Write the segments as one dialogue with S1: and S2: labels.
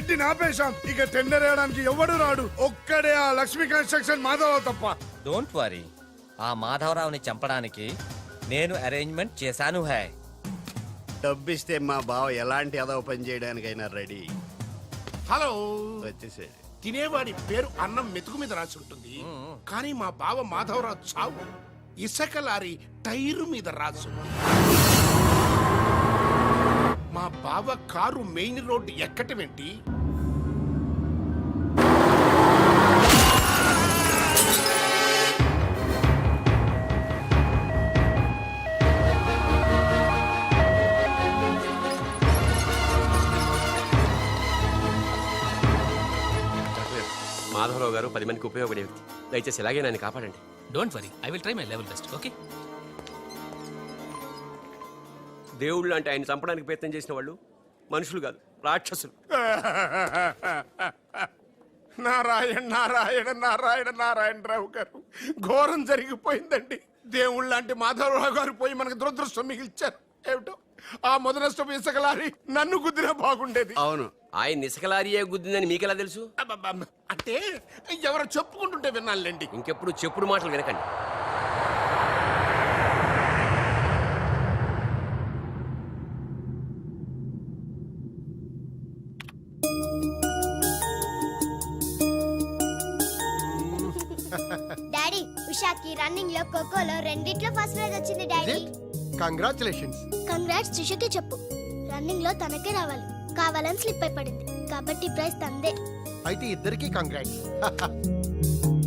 S1: రెడ్డిని ఆపేశాం. ఇక టెండర్ వేయడానికి ఎవడు రాడు. ఒక్కడే ఆ లక్ష్మీ కన్స్ట్రక్షన్ మాధవ తప్ప.
S2: డోంట్ వరీ ఆ మాధవరావుని చంపడానికి నేను అరేంజ్మెంట్ చేశాను హై.
S3: డబ్బిస్తే మా బావ ఎలాంటి అదవ పని చేయడానికైనా రెడీ.
S1: హలో.
S3: వచ్చేసాడు
S1: తినేవాడి పేరు అన్నం మెతుకు మీద రాసి ఉంటుంది. కానీ మా బావ మాధవరావు చావు. ఇసక లారీ టైరు మీద రాసు మా బావ కారు మెయిన్ రోడ్డు ఎక్కటమేంటి?
S4: మాధవరావు గారు పది మందికి ఉపయోగపడే వ్యక్తి. దయచేసి ఇలాగే నన్ను కాపాడండి.
S5: Don't worry I will try my level best okay
S4: దేవుళ్ళు అంటే ఆయన చంపడానికి ప్రయత్నం చేసిన వాళ్ళు మనుషులు కాదు రాక్షసులు.
S1: నారాయణ నారాయణ నారాయణ నారాయణరావు గారు ఘోరం జరిగిపోయిందండి. దేవుళ్ళ లాంటి మాధవరావు గారు పోయి మనకు దురదృష్టం మిగిల్చారు. ఏమిటో? ఆ మొదనష్టం ఇసక లారీ నన్ను గుద్దినా బాగుండేది.
S3: అవును
S4: ఆయన ఇసుకలారియే గుద్దిందని మీకెలా తెలుసు?
S1: అబ్బబ్బబ్బ. అంటే ఎవరో చెప్పుకుంటుంటే విన్నానులేండి.
S4: ఇంకెప్పుడు చెప్పుడు మాటలు వినకండి.
S6: రన్నింగ్లో ఖోఖోలో రెండిట్లో ఫస్ట్ ప్రైజ్ వచ్చింది డాడీ.
S7: కంగ్రాచులేషన్స్
S6: కంగ్రాట్స్ సుషకి చెప్పు. రన్నింగ్లో తనకే రావాలి. కావాలని స్లిప్ అయి పడింది కాబట్టి ప్రైజ్ తందే
S7: అయితే ఇద్దరికి
S6: congrats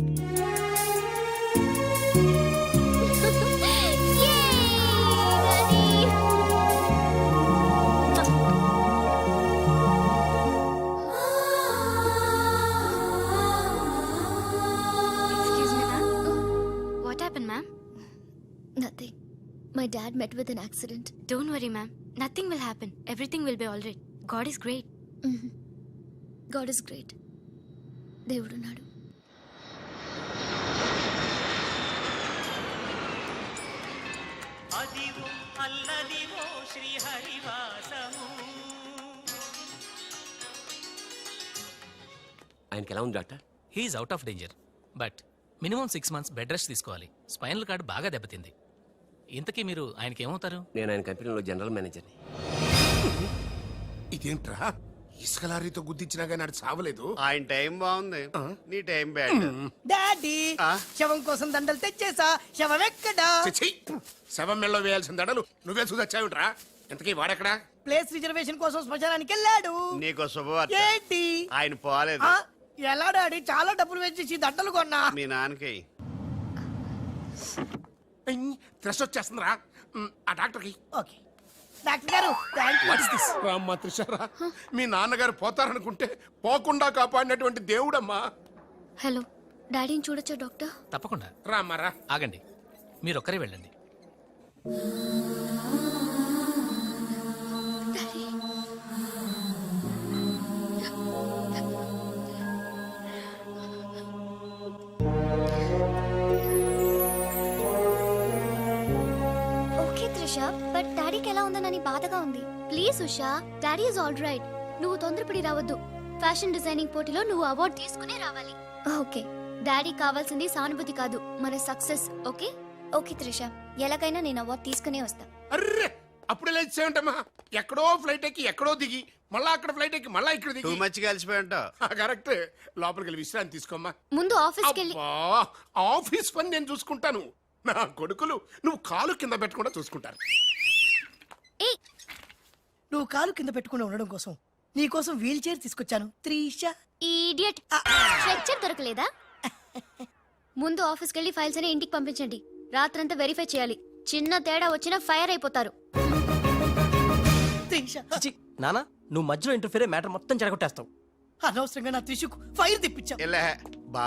S6: dad met with an accident
S8: Don't worry, ma'am. Nothing will happen. Everything will be all right. God is great.
S6: God is great దేవుడున్నాడు
S9: అదివో అల్లదివో శ్రీహరివాసము.
S4: ఆయనకి ఎలా ఉంది doctor?
S5: He is out of danger but minimum six months bed rest తీసుకోవాలి. Spinal cord బాగా దెబ్బతింది. ఇంతకీ మీరు ఆయనకి ఏమవుతారు
S4: నేను ఆయన కంపెనీలో జనరల్ మేనేజర్ని.
S1: ఇదేంట్రా? ఇసుక లారీతో గుద్దించినా కానీ ఆడు చావలేదు.
S3: ఆయన టైం బాగుంది. నీ టైం బ్యాడ్.
S10: డాడీ
S3: ఆ?
S10: శవం కోసం దండలు తెచ్చేసా. శవం ఎక్కడా?
S1: శవం మెళ్ళలో వేయాల్సిన దడలు నువ్వే చూసొచ్చావుట్రా ఇంతకీ వాడెక్కడా?
S10: ప్లేస్ రిజర్వేషన్ కోసం శ్మశానానికి వెళ్ళాడు.
S3: నీకు శుభవార్త.
S10: ఏంటి?
S3: ఆయన పోలేదు.
S10: ఆ? ఎలా డాడీ? చాలా డబ్బులు వెచ్చేసి దండలు కొన్నా.
S3: మీ నాన్నకి.
S1: వచ్చేస్తుందిరా. ఆ డాక్టర్కి.
S10: ఓకే. డాక్టర్ గారు థ్యాంక్ యూ.
S1: త్రిషారా. మీ నాన్నగారు పోతారనుకుంటే పోకుండా కాపాడినటువంటి దేవుడమ్మా.
S6: హలో డాడీని చూడొచ్చా డాక్టర్?
S5: తప్పకుండా.
S1: రామ్మారా
S5: ఆగండి. మీరు ఒక్కరే వెళ్ళండి
S6: ఉందనని బాధగా ఉంది. Please Usha daddy is all right. నువ్వు తొందరపడి రావద్దు. ఫ్యాషన్ డిజైనింగ్ పోటీలో నువ్వు అవార్డు తీసుకునే రావాలి. ఓకే. డాడీ కావాల్సింది సానుభూతి కాదు మన సక్సెస్ ఓకే? ఓకే త్రిష ఎలాగైనా నేను అవార్డు తీసుకునే వస్తా.
S1: అర్రే! అప్పుడే లేచేయంటమ్మా ఎక్కడో ఫ్లైట్ ఎక్కి ఎక్కడో దిగి మళ్ళా అక్కడ ఫ్లైట్ ఎక్కి మళ్ళా ఇక్కడ
S3: టూ
S1: దిగి
S3: మచ్ కలిసిపోయి ఉంటావు.
S1: కరెక్ట్ లోపలికి వెళ్ళి విశ్రాంతి తీసుకోమ్మా.
S6: ముందు ఆఫీస్కి వెళ్ళి
S1: అబ్బా, ఆఫీస్ పని నేను చూసుకుంటాను. నా కొడుకులు నువ్వు కాలు కింద పెట్టకుండా చూసుకుంటారు.
S6: ఏయ్
S10: నువ్వు కాలు కింద పెట్టుకుని ఉండడం కోసం నీ కోసం వీల్ చైర్ తీసుకొచ్చాను. త్రీషా.
S6: ఈడియట్ స్ట్రెచ్చర్ దొరకలేదా? ముందు ఆఫీస్కి వెళ్ళి ఫైల్స్ అని ఇంటికి పంపించండి. రాత్రంతా వెరిఫై చేయాలి. చిన్న తేడా వచ్చినా ఫైర్ అయిపోతారు.
S10: త్రీషా.
S2: నానా నువ్వు మధ్యలో ఇంటర్ఫీరే మ్యాటర్ మొత్తం చెడగొట్టేస్తావు.
S10: అనవసరంగా నా త్రిషుకు ఫైర్ తెప్పించావు.
S3: ఎలా బా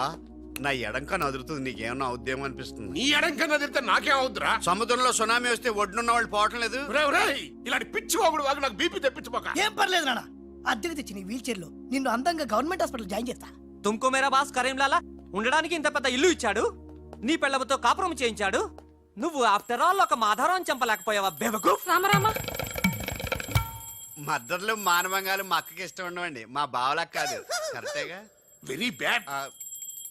S3: నా ఎడంకా నదురుతుంది నీకేమన్నా ఉద్యమం అనిపిస్తుంది.
S1: నీ ఎడం కన్నా తిరిగితే నాకేం అవుద్దురా
S3: సముద్రంలో సునామీ వస్తే ఒడ్డున్న వాళ్ళు పోవటం లేదు.
S1: ఒరేయ్, ఒరేయ్, ఇలాంటి పిచ్చి వాగుడు వాగు నాకు బీపీ తెప్పించుకోక.
S10: ఏం పర్లేదు నాన్న. అద్దెకు తెచ్చి నీ వీల్ చైర్లో నిన్ను అందంగా గవర్నమెంట్ హాస్పిటల్ జాయిన్ చేస్తా.
S2: తుమ్కో మేరా బాస్ కరీంలాలా? ఉండడానికి ఇంత పెద్ద ఇల్లు ఇచ్చాడు? నీ పెళ్ళబతో కాపురం చేయించాడు? నువ్వు ఆఫ్టర్ ఆల్ ఒక మాధారం చంపలేకపోయావా బెవకు?
S8: రామరామా.
S3: మద్దతులు మానవంగాలు మా అక్కకి ఇష్టం ఉండవండి. మా బావలకు కాదు. కరెక్టేగా?
S1: వెరీ బ్యాడ్
S3: ఆ,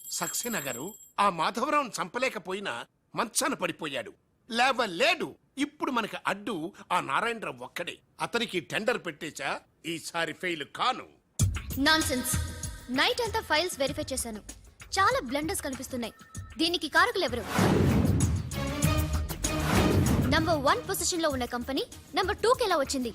S1: సక్సేనా గారు ఆ మాధవరావును చంపలేకపోయినా మంచాన పడిపోయాడు. లేవలేడు. ఇప్పుడు మనకి అడ్డు ఆ నారాయణరావు ఒక్కడే. అతనికి టెండర్ పెట్టేశా ఈసారి ఫెయిల్ కాను.
S6: నాన్సెన్స్. నైట్ అంతా ఫైల్స్ వెరిఫై చేశాను. చాలా బ్లండర్స్ కనిపిస్తున్నాయి. దీనికి కారకులు ఎవరు నంబర్ వన్ పొజిషన్లో ఉన్న కంపెనీ నంబర్ టూ కి ఎలా వచ్చింది?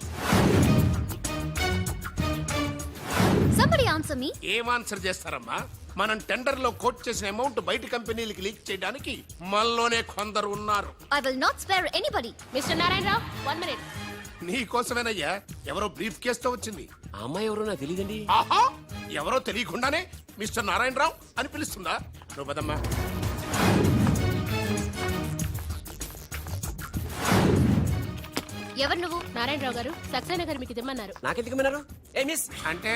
S6: సంబడి ఆన్సర్ మీ
S1: ఏం ఆన్సర్ చేస్తారమ్మా? మనం టెండర్లో కోట్ చేసిన అమౌంట్ బయట కంపెనీలకి లీక్ చేయడానికి మనలోనే కొందరు ఉన్నారు.
S6: I will not spare anybody mister Narayanarao one minute
S1: నీ కోసమేనయ్యా ఎవరో బ్రీఫ్ కేసుతో వచ్చింది.
S4: ఆ అమ్మాయి ఎవరో నాకు తెలియదండి.
S1: ఆహా ఎవరో తెలియకుండానే మిస్టర్ నారాయణరావు అని పిలుస్తుందా? నువ్వు పదమ్మా.
S6: ఎవరు నువ్వు? నారాయణరావు గారు. సక్సేనా గారు మీకు ఇమ్మన్నారు
S4: నాకెందుకు విన్నారు ఏ మిస్.
S1: అంటే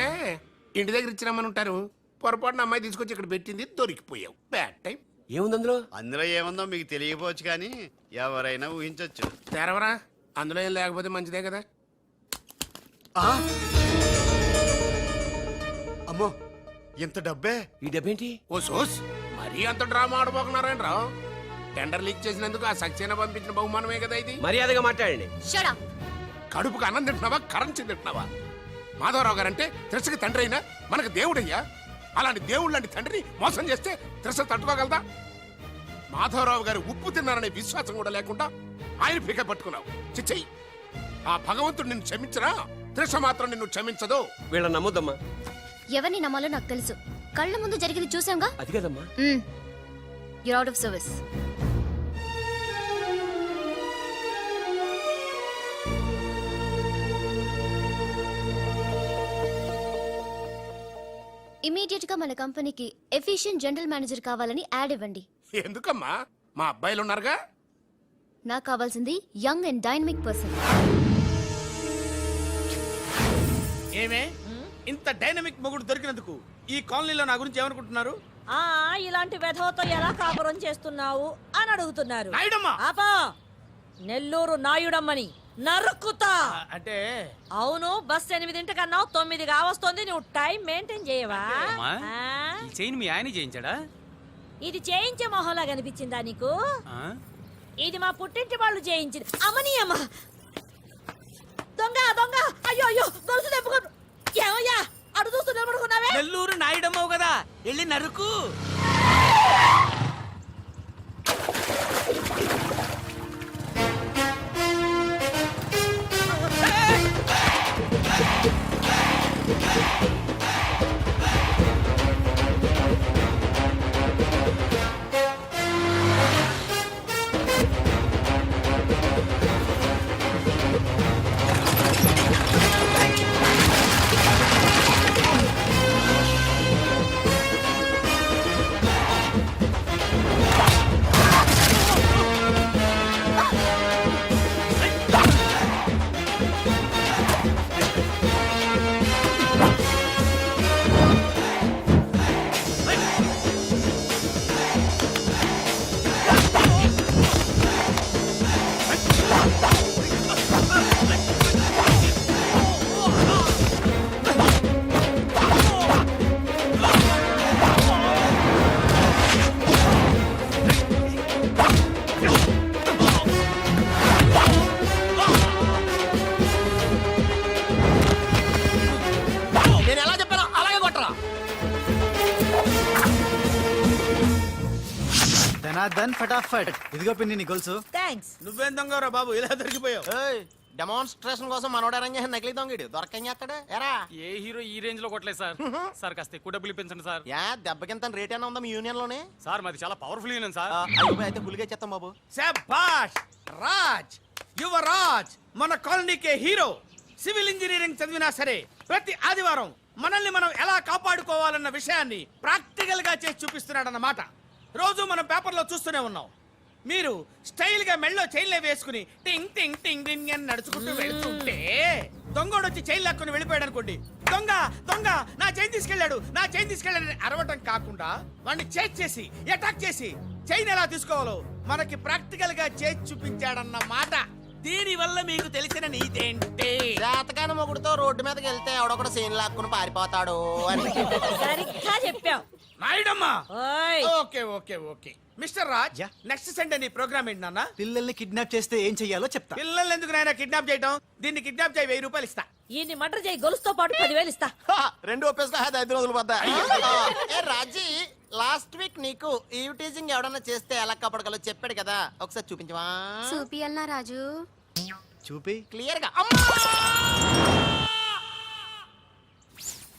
S1: ఇంటి దగ్గర ఇచ్చినామని ఉంటారు. పొరపాటున అమ్మాయి తీసుకొచ్చి ఇక్కడ పెట్టింది దొరికిపోయావు. బ్యాడ్ టైం
S4: ఏముంది అందులో?
S3: అందులో ఏముందో మీకు తెలియకపోవచ్చు కానీ ఎవరైనా ఊహించొచ్చు.
S1: తెరవరా? అందులో ఏం లేకపోతే మంచిదే కదా.
S3: ఆ? అమ్మో ఇంత డబ్బే?
S4: ఈ డబ్బేంటి?
S1: ఓ సోస్ మరీ అంత డ్రామా ఆడబోకున్నారని రావు టెండర్ లీక్ చేసినందుకు ఆ సక్సేనా పంపించిన బహుమానమే కదా ఇది.
S4: మర్యాదగా మాట్లాడండి.
S6: షడా
S1: కడుపుకు అన్నం తింటున్నావా? కరెన్సీ తింటున్నావా? మాధవరావు గారంటే త్రిసకి తండ్రి అయినా? మనకు దేవుడయ్యా? అలాంటి దేవుడు లాంటి తండ్రిని మోసం చేస్తే త్రిస తట్టుకోగలదా? మాధవరావు గారు ఉప్పు తిన్నారనే విశ్వాసం కూడా లేకుండా ఆయన పీక పట్టుకున్నావు. చిచ్చయ్యి ఆ భగవంతుడు నిన్ను క్షమించరా? త్రిష మాత్రం నిన్ను క్షమించదు.
S4: వీళ్ళని నమ్మొద్దమ్మా.
S6: ఎవరిని నమ్మాలో నాకు తెలుసు. కళ్ళ ముందు జరిగింది చూసాంగా?
S4: అది కదమ్మా.
S6: యూర్ అవుట్ ఆఫ్ సర్వీస్ ఇమీడియట్గా మన కంపెనీకి ఎఫిషియెంట్ జనరల్ మేనేజర్ కావాలని యాడ్ ఇవ్వండి.
S1: ఎందుకమ్మా? మా అబ్బాయిలు ఉన్నారుగా
S6: నాకు కావాల్సింది యంగ్ అండ్ డైనమిక్ పర్సన్.
S11: ఏమే? ఇంత డైనమిక్ మొగుడు దొరికినందుకు ఈ కాలనీలో నా గురించి ఏమనుకుంటున్నారు?
S10: ఆ ఇలాంటి వెధవతో ఎలా కాపురం చేస్తున్నావు అని అడుగుతున్నారు.
S11: నాయుడమ్మా!
S10: ఆపా! నెల్లూరు నాయుడమ్మని. నరుక్కుతా
S11: ఆ, అంటే?
S10: అవును బస్ ఎనిమిదింటికన్నావు తొమ్మిది కావస్తుంది. నువ్వు టైం మెయింటైన్ చేయవా?
S11: ఈ చైన్ మీ ఆయన చేయించాడా?
S10: ఇది చేయించే మొహంలా కనిపించిందా నీకు? ఇది మా పుట్టింటి వాళ్ళు చేయించింది. అమ్మని అమ్మ. దొంగ దొంగ. అయ్యో అయ్యో గొలుసు తెప్పుకో ఏమయ్యా అడు చూస్తూ నిలబడుకున్నావే?
S11: నెల్లూరు నాయుడమ్మవు కదా. వెళ్ళి నరుకు.
S12: ఫటాఫట్. ఇదిగో పిన్ని నీ గొలుసు
S10: థ్యాంక్స్
S11: నువ్వేం దొంగరా బాబు? ఇలా దొరికిపోయావు.
S7: డెమాన్స్ట్రేషన్ కోసం మనోడు అరేంజ్ చేసిన నకిలీ దొంగడు దొరకం చేస్తాడు ఎరా?
S2: ఏ హీరో ఈ రేంజ్లో కొట్టలేదు సార్. సార్ కాస్త ఎక్కువ డబ్బులు ఇప్పించండి సార్.
S7: యా దెబ్బకింత రేట్ అయినా ఉందా మీ యూనియన్లోనే?
S2: సార్ మాది చాలా పవర్ఫుల్ యూనియన్ సార్.
S7: అయితే గులిగా చేస్తాం బాబు.
S11: శభాష్! రాజ్! యువరాజ్! మన కాలనీకే హీరో! సివిల్ ఇంజనీరింగ్ చదివినా సరే ప్రతి ఆదివారం మనల్ని మనం ఎలా కాపాడుకోవాలన్న విషయాన్ని ప్రాక్టికల్గా చేసి చూపిస్తున్నాడన్నమాట. రోజు మనం పేపర్లో చూస్తూనే ఉన్నాం. మీరు స్టైల్గా మెళ్ళో చైన్లే వేసుకుని టింగ్ టింగ్ టింగ్ టింగ్ అని నడుచుకుంటూ వెళ్తుంటే దొంగోడు వచ్చి చైన్ లాక్కుని వెళ్ళిపోయాడు అనుకోండి. దొంగ దొంగ నా చైన్ తీసుకెళ్ళాడు నా చైన్ తీసుకెళ్ళాడు అని అరవటం కాకుండా వాడిని చేజ్ చేసి అటాక్ చేసి చైన్ ఎలా తీసుకోవాలో మనకి ప్రాక్టికల్గా చేసి చూపించాడన్న మాట. దీని వల్ల మీకు తెలిసిన నీతేంటి
S7: జాతకాన మొగుడుతో రోడ్డు మీదకి వెళ్తే ఎవడొకడు సీన్ లాక్కుని పారిపోతాడు అని.
S10: సరిగ్గా చెప్పావు
S11: okay okay okay. Mister
S12: Raj.
S11: Next Sunday నీ ప్రోగ్రామ్ ఏంటి నాన్న?
S12: పిల్లల్ని కిడ్నాప్ చేస్తే ఏం చెయ్యాలో చెప్తా.
S11: పిల్లల్ని ఎందుకు నాయన కిడ్నాప్ చేయటం? దీన్ని కిడ్నాప్ చేయి వెయ్యి రూపాయలు ఇస్తా.
S10: ఈ మటర్ చేయి గొలుసుతో పాటు పదివేలు ఇస్తా.
S7: రెండు ఒప్పేసుకో ఐదు రోజులు పడ్డా ఏ రాజీ లాస్ట్ వీక్ నీకు ఈ టీజింగ్ ఎవడన్నా చేస్తే ఎలా కప్పడగలో చెప్పాడు కదా. ఒకసారి చూపించవా?
S6: చూపియల్నా రాజు?
S12: చూపి.
S7: క్లియర్గా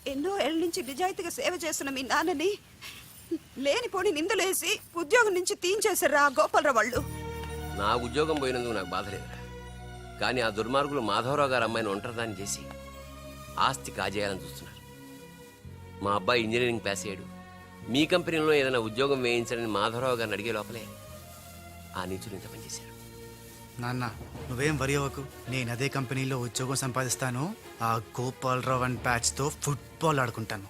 S10: ఎన్నో ఏళ్ళ నుంచి నిజాయితీగా సేవ చేస్తున్న మీ నాన్నని లేనిపోని నిందలేసి ఉద్యోగం నుంచి తీయించేశారు ఆ గోపాలరావు వాళ్ళు?
S4: నా ఉద్యోగం పోయినందుకు నాకు బాధ లేదురా. కానీ ఆ దుర్మార్గులు మాధవరావు గారు అమ్మాయిని ఒంటరిదాన్ని చేసి ఆస్తి కాజేయాలని చూస్తున్నారు. మా అబ్బాయి ఇంజనీరింగ్ పాస్ అయ్యాడు. మీ కంపెనీలో ఏదైనా ఉద్యోగం వేయించాలని మాధవరావు గారిని అడిగే లోపలే ఆ నీచులు ఇంత పనిచేశారు
S12: నాన్న నువ్వేం వరి అవ్వకు. నేను అదే కంపెనీలో ఉద్యోగం సంపాదిస్తాను. ఆ గోపాలరావు అండ్ బ్యాచ్తో ఫుట్బాల్ ఆడుకుంటాను.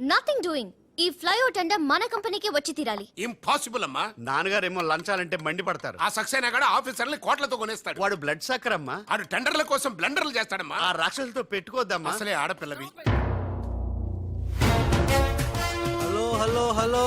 S6: నథింగ్ డూయింగ్ ఈ ఫ్లైఓవర్ టెండర్ మన కంపెనీకి వచ్చి తీరాలి.
S1: ఇంపాసిబుల్ అమ్మా.
S3: నాన్నగారేమో లంచాలంటే మండి పడతారు.
S1: ఆ సక్సేనా కూడా ఆఫీసర్ని కోట్లతో కొనేస్తాడు.
S3: వాడు బ్లడ్ సక్కర్ అమ్మా
S1: ఆడు టెండర్ల కోసం బ్లండర్లు చేస్తాడమ్మా.
S3: ఆ రాక్షసులతో పెట్టుకోద్దమ్మా
S1: అసలే ఆడపిల్లవి
S12: hello hello hello.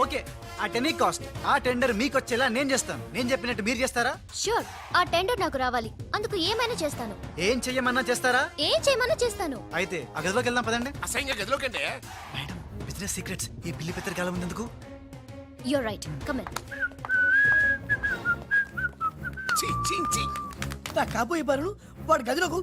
S12: ఓకే ఆ టెనీ కాస్ట్ ఆ టెండర్ మీకు వచ్చేలా నేను చేస్తాను. నేను చెప్పినట్టు మీరు చేస్తారా?
S6: షూర్ ఆ టెండర్ నాకు రావాలి. అందుకు ఏమైనా చేస్తాను.
S12: ఏం చెయ్యమన్నా చేస్తారా?
S6: ఏం చేయమన్నా చేస్తాను.
S12: అయితే ఆ గదిలోకి వెళ్దాం పదండి.
S1: అసహ్యంగా గదిలోకండి
S12: మేడం బిజినెస్ సీక్రెట్స్ ఈ పిల్లి పెద్దరి కాలం ఉన్నందుకు
S6: యూర్ రైట్ కమ్
S1: చీ, చీ, చీ.
S10: నా కాబోయే బారులు వాడు గదిలోకు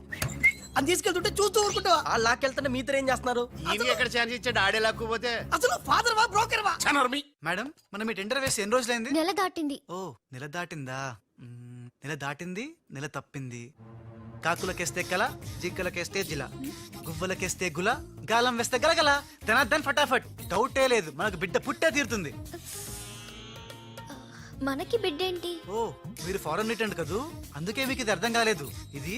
S10: అని తీసుకెళ్తుంటే చూస్తూ ఊరుకుంటావా?
S7: ఆ లాక్కెళ్తుంటే మీతో ఏం చేస్తున్నారు?
S3: ఈయన ఎక్కడ ఛాన్స్ ఇచ్చాడు? ఆడే లాక్కుపోతే
S10: అసలు ఫాదర్ వా బ్రోకర్ వా
S1: చనర్మి
S12: మేడం మనం మీ టెండర్ వేసి ఎన్ని రోజులైంది?
S6: నెల దాటింది.
S12: ఓ నెల దాటిందా? మ్మ్, నెల దాటింది నెల తప్పింది. కాకులకేస్తే కల జింకలకేస్తే జిల. గువ్వలకేస్తే గుల గాలం వేస్తే గలగల. ధనార్దన్ ఫటాఫట్. డౌటే లేదు. మనకు బిడ్డ పుట్టే తీరుతుంది.
S6: మనకి బిడ్డేంటి?
S12: ఓ మీరు ఫారెన్ రిటర్న్ కదూ? అందుకే మీకు ఇది అర్థం కాలేదు. ఇది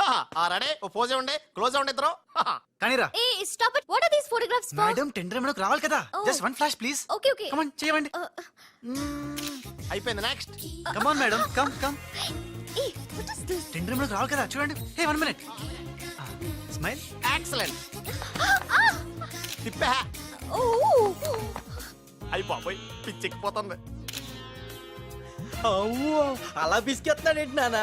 S7: ఆ రెడీ ఓ పోజే ఉండే క్లోజ్ ఉండే ఇద్దరు?
S12: కానీరా.
S6: ఏ stop it what are these photographs for
S12: madam tender మనకు రావాలి కదా.
S6: Oh.
S12: Just one flash please
S6: okay okay
S12: come on చేయండి
S7: అయిపోయింది next
S12: come on madam come come
S6: A what is this
S12: tender మనకు రావాలి కదా. చూడండి. Hey one minute smile
S7: excellent తిప్పా
S6: ఓ
S7: అయి బాబోయ్ పిచ్చెక్కిపోతుంది
S10: అలా బిస్కెత్తాడేంటి నానా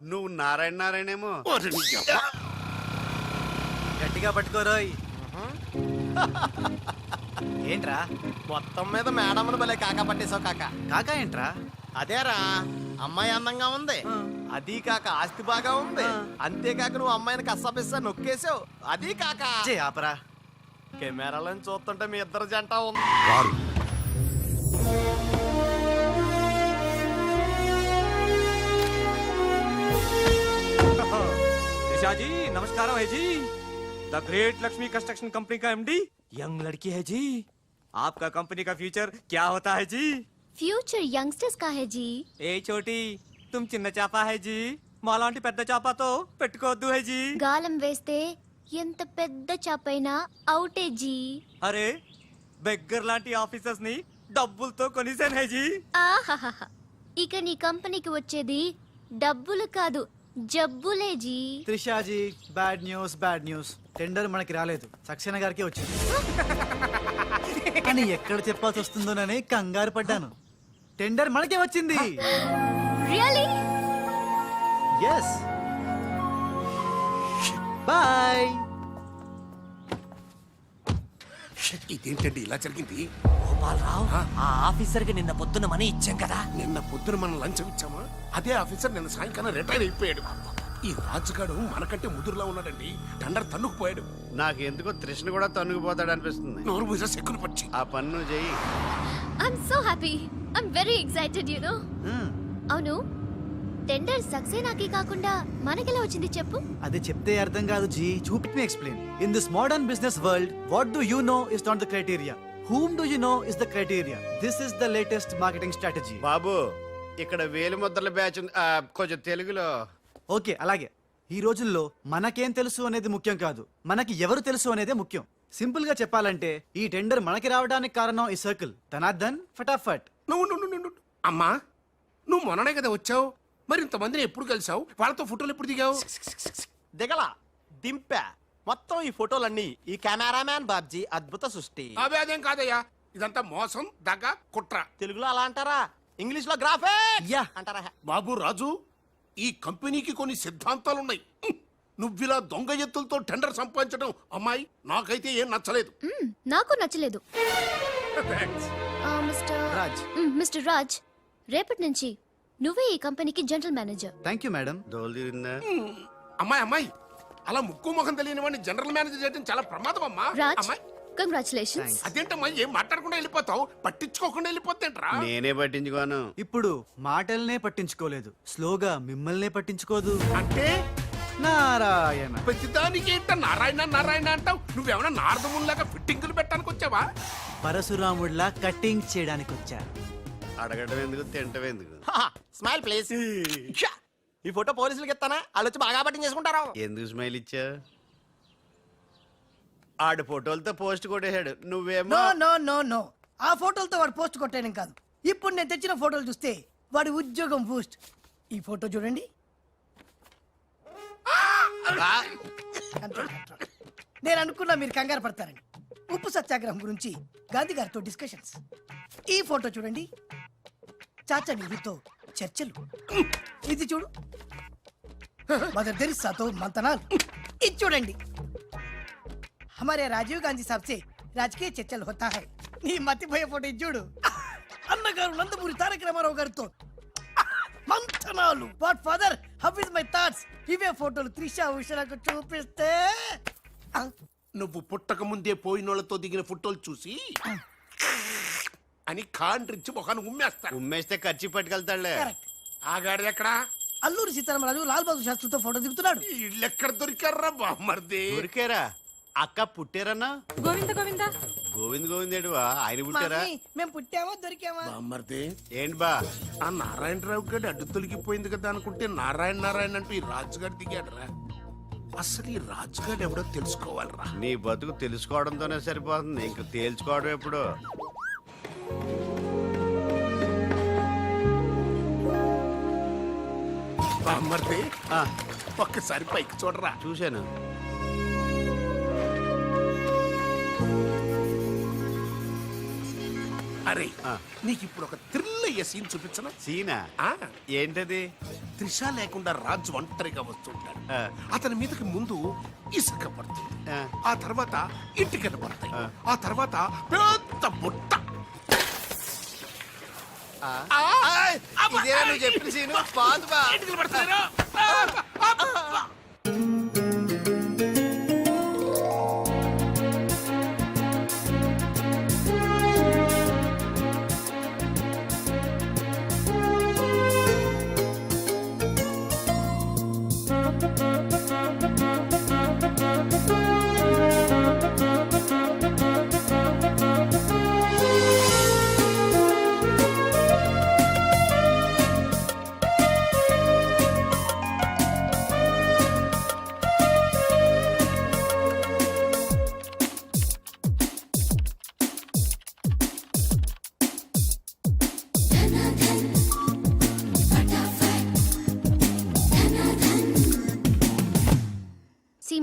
S3: నువ్వు నారాయణ నారాయణేమో.
S12: గట్టిగా పట్టుకోరోయ్ ఏంట్రా?
S7: మొత్తం మీద మేడంను భలే కాకా పట్టేశావు కాక.
S12: కాకా ఏంట్రా?
S7: అదేరా అమ్మాయి అందంగా ఉంది. అది కాక ఆస్తి బాగా ఉంది. అంతేకాక నువ్వు అమ్మాయిని కష్టపిస్తా నొక్కేసావు అది కాక.
S12: ఆపరా.
S7: కెమెరాలను చూస్తుంటే మీ ఇద్దరు జంట ఉంది.
S2: ऋषा जी नमस्कार है जी the great Lakshmi construction company का एमडी यंग लड़की है जी आपका कंपनी का फ्यूचर क्या होता है जी
S6: ఫ్యూచర్ యంగ్స్టర్స్ కా హే జీ
S2: ఏ చోటి తుమ్ చిన్న చేప హై జీ మాలాంటి పెద్ద చేపతో పెట్టుకోవద్దు హై జీ
S6: గాలం వేస్తే ఎంత పెద్ద చాపైనా అవుటే జీ
S2: అరే బెగ్గర్ లాంటి ఆఫీసర్స్ ని డబ్బులతో కొనిసాను హై జీ
S6: ఆహాహాహా ఇక నీ కంపెనీకి వచ్చేది డబ్బులు కాదు జబ్బులే G.
S12: Trishaji bad news bad news. Tender మనకి రాలేదు. సక్సేనా గారికి వచ్చింది. అని ఎక్కడ చెప్పాల్సి వస్తుందోనని కంగారు పడ్డాను. టెండర్ మనకే వచ్చింది.
S6: రియలీ
S12: ఎస్ బాయ్
S1: షట్, ఇదేంటండి? ఇలా జరిగింది?
S2: గోపాలరావు ఆ. ఆఫీసర్కి నిన్న పొద్దున మనీ ఇచ్చాం కదా.
S1: నిన్న పొద్దున మనం లంచం ఇచ్చామా? అదే ఆఫీసర్ నిన్న సాయంకాలం రిటైర్ అయిపోయాడు. ఈ రాజుగాడు మనకంటే ముదురులా ఉన్నాడండి. టండర్ తన్నుకుపోయాడు.
S3: నాకు ఎందుకో తృష్ణ కూడా తన్నుకుపోతాడు అనిపిస్తుంది.
S1: నోరు పూజ సెక్కులు పచ్చి
S3: ఆ పన్ను చెయ్యి.
S6: I'm so happy I'm very excited you
S12: know.
S6: అవును టెండర్ సక్సేనాకి కాకుండా మనకెలా వచ్చింది చెప్పు?
S12: అది చెప్తే అర్థం కాదు జీ. చూపి me explain in this modern business world what do you know is not the criteria whom do you know is the criteria this is the latest marketing strategy
S3: బాబు ఇక్కడ వేలు ముద్రల బ్యాచ్ ఉంది. ఆ, కొంచెం తెలుగులో.
S12: ఓకే అలాగే. ఈ రోజుల్లో మనకేం తెలుసు అనేది ముఖ్యం కాదు. మనకి ఎవరు తెలుసు అనేదే ముఖ్యం. సింపుల్గా చెప్పాలంటే ఈ టెండర్ మనకి రావడానికి కారణం ఈ సర్కిల్ ధనార్దన్ ఫటాఫట్.
S1: నువ్వు నువ్వు నువ్వు నువ్వు. అమ్మా నువ్వు మొన్ననే కదా వచ్చావు? మరి ఇంతమందిని ఎప్పుడు కలిసావు? వాళ్ళతో ఫోటోలు ఎప్పుడు దిగావు?
S7: దిగల. దింపా. మొత్తం ఈ ఫోటోలన్నీ ఈ కెమెరామ్యాన్ బాబ్జీ అద్భుత సృష్టి.
S1: అవే అదేం కాదయ్యా. ఇదంతా మోసం దగ్గ కుట్ర.
S7: తెలుగులో అలా అంటారా? ఇంగ్లీష్లో గ్రాఫే
S12: యా.
S7: అంటారా?
S1: బాబు రాజు ఈ కంపెనీకి కొన్ని సిద్ధాంతాలు ఉన్నాయి. నువ్విలా దొంగ ఎత్తులతో టెండర్ సంపాదించడం అమ్మాయి నాకైతే ఏం నచ్చలేదు.
S6: మ్మ్, నాకు నచ్చలేదు. ఆ, మిస్టర్
S12: రాజ్.
S6: మ్మ్, మిస్టర్ రాజ్ రేపటి నుంచి నువ్వే ఈ కంపెనీకి
S12: general manager. Thank
S3: you madam
S1: అమ్మాయి అమ్మాయి అలా ముక్కు ముఖం తెలియని వాడిని జనరల్ మేనేజర్ చేయడం చాలా ప్రమాదం అమ్మా.
S6: రాజ్
S1: అమ్మాయి.
S6: కంగ్రాచులేషన్స్
S1: అదేంటమ్మా ఏం మాట్లాడకుండా వెళ్ళిపోతావు? పట్టించుకోకుండా వెళ్ళిపోతేంట్రా?
S3: నేనే పట్టించుకోను.
S12: ఇప్పుడు మాటల్నే పట్టించుకోలేదు. స్లోగా మిమ్మల్నే పట్టించుకోదు.
S1: అంటే?
S12: నారాయణ.
S1: ప్రతిదానికి ఏంట నారాయణ నారాయణ అంటావు? నువ్వేమైనా నారదముల్లాగా ఫిట్టింగులు పెట్టడానికి వచ్చావా
S12: పరశురాముడిలా కటింగ్ చేయడానికి వచ్చా
S3: అడగడం ఎందుకు తింటం ఎందుకు?
S7: Smile please. ఈ ఫోటో పోలీసులకి ఇస్తానా? వాళ్ళు వచ్చి బాగా పట్టింగ్ చేసుకుంటారు.
S3: ఎందుకు స్మైల్ ఇచ్చా? ఆడు ఫోటోలతో పోస్ట్ కొట్టేశాడు. నువ్వేమో
S11: నో నో నో నో. ఆ ఫోటోలతో వాడు పోస్ట్ కొట్టేయడం కాదు. ఇప్పుడు నేను తెచ్చిన ఫోటోలు చూస్తే వాడి ఉద్యోగం బూస్ట్ ఈ ఫోటో చూడండి. నేను అనుకున్నా మీరు కంగారు పడతారని. ఉప్పు సత్యాగ్రహం గురించి గాంధీ గారితో డిస్కషన్స్ ఈ ఫోటో చూడండి. చాచా నెహ్రూతో చర్చలు ఇది చూడు మదర్ తెరిసాతో మంతనాలు ఇది చూడండి हमारे राजीव गांधी साहब से రాజకీయ చర్చలు होता है నీ మతిపోయే ఫోటో ఇది చూడు అన్నగారు నందమూరి తారక రామారావు గారితో మంతనాలు what father how is my thoughts ఇవే ఫోటోలు త్రిషా ఉషలకు చూపిస్తే ఆ,
S1: నువ్వు పుట్టక ముందే పోయినోళ్లతో దిగిన ఫోటోలు చూసి అని కాండ్రించి మొహాన్ని ఉమ్మేస్తా
S3: ఉమ్మేస్తే ఖర్చు పట్టుకెళ్తాడులే.
S11: Correct.
S1: ఆగాడు ఎక్కడా?
S11: అల్లూరి సీతారామరాజు లాల్ బహదూర్ శాస్త్రితో ఫోటో దిగుతున్నాడు.
S1: వీళ్ళు ఎక్కడ దొరికారా బామ్మర్ది?
S3: దొరికారా? అక్క పుట్టారన్నా?
S8: గోవింద గోవింద.
S3: గోవింద్ గోవింద్ ఏడువా? ఆయన పుట్టారా?
S11: మమ్మీ, మేము పుట్టామా దొరికామా?
S1: బామ్మర్ది.
S3: ఏంటి బా?
S1: ఆ నారాయణరావు గడి అడ్డు తొలగిపోయింది కదా అనుకుంటే నారాయణ నారాయణ అంటూ ఈ రాజుగారు దిగాడురా. అసలు ఈ రాజుగారు ఎవడో తెలుసుకోవాలరా.
S3: నీ బతుకు తెలుసుకోవడంతోనే సరిపోతుంది. ఇంక తేల్చుకోవడం ఎప్పుడు?
S1: బామ్మర్ది. ఒక్కసారి పైకి చూడరా.
S3: చూశాను.
S1: అరే. నీకు ఇప్పుడు ఒక థ్రిల్ అయ్యే సీన్ చూపించనా?
S3: సీనా?
S1: ఆ,
S3: ఏంటది?
S1: త్రిష లేకుండా రాజు ఒంటరిగా వస్తుంటాడు.
S3: ఆ.
S1: అతని మీదకి ముందు ఇసుక పడుతుంది.
S3: ఆ.
S1: తర్వాత ఇటుకలు పడతాయి.
S3: ఆ.
S1: తర్వాత పెద్ద బుట్ట.
S7: ఇదేనా నువ్వు చెప్పిన సీను? బాగుంది బా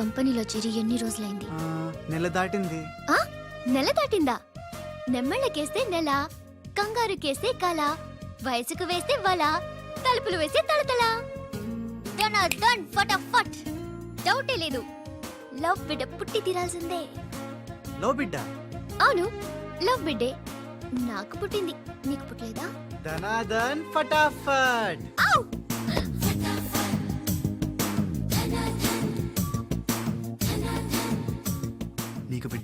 S6: కంపెనీలో చేరి ఎన్ని రోజులైంది?
S12: ఆ, నెల దాటింది.
S6: ఆ? నెల దాటిందా? నెమ్మళ్ళకేస్తే నెల కంగారుకేస్తే కల వయసుకు వేస్తే వల తలుపులు వేస్తే తడతల డన్ డన్ ఫటాఫట్ డౌటే లేదు. లవ్ బిడ్డ పుట్టి తీరాల్సిందే.
S12: లో బిడ్డ?
S6: అవును లవ్ బిడ్డే. నాకు పుట్టింది నీకు పుట్టలేదా?
S12: ధనాధన్ ఫటాఫట్
S6: ఔ!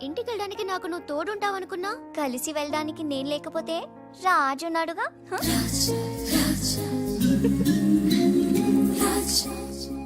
S6: ఇంటికి వెళ్ళడానికి నాకు నువ్వు తోడుంటావనుకున్నా? కలిసి వెళ్ళడానికి నేను లేకపోతే రాజు ఉన్నాడుగా హ?